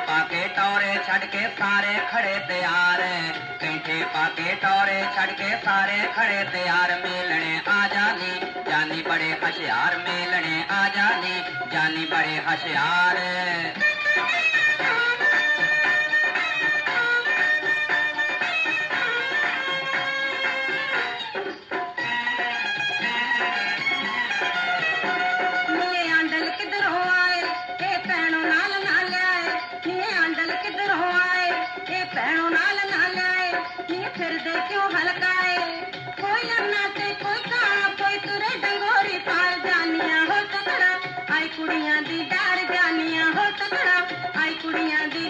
पाके टोरे छड़ के सारे खड़े तैयार कैठे पाके टोरे छड़ के सारे खड़े तैयार। मेलने आज़ादी जानी बड़े हशियार। मेलने आज़ादी जानी बड़े हशियार दिल दो क्यों हलकाए। कोई लड़ना से कोई काला कोई तुरे डंगोरी पाल जानिया हो तो तगड़ा आई कुड़िया दी डार जानिया हो तो तगड़ा आई कुड़िया दी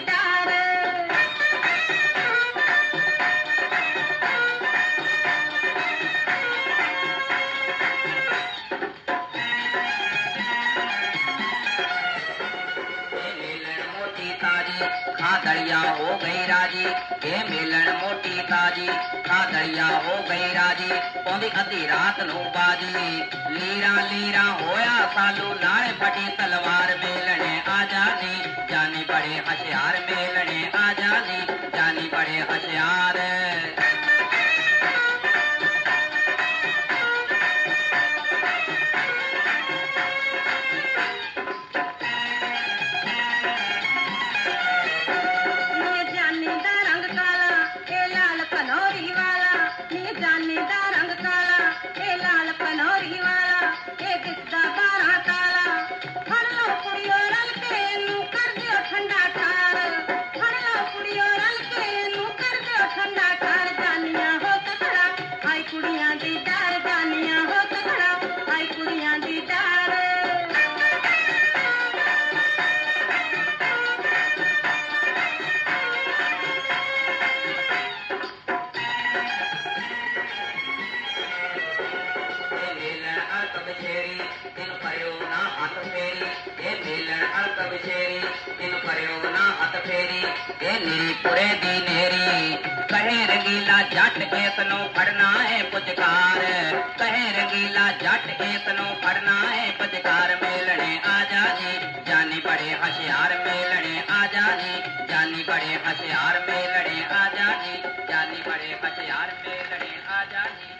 ताजी खादड़िया हो गई राज़ी, के मेलन मोटी ताजी, खादड़िया हो गई राज़ी पौधी अधी रात नू बाजी। लीरा लीरा होया सालू नारे फटी तलवार। विछेरी तिन फरियो ना अत फेरी हे मिलन अत विछेरी तिन फरियो ना अत फेरी हे नीरी पुरे दी नेरी कहे रंगीला जट के तनो फड़ना है पुजकार कहे रंगीला जाट के तनो फड़ना है पुजकार मेलने आजा जी, जानी बड़े हशियार। मेलने आजा जी, जानी बड़े हशियार। मेलने आजा जी, जानी बड़े हशियार। मेलने आजा जी।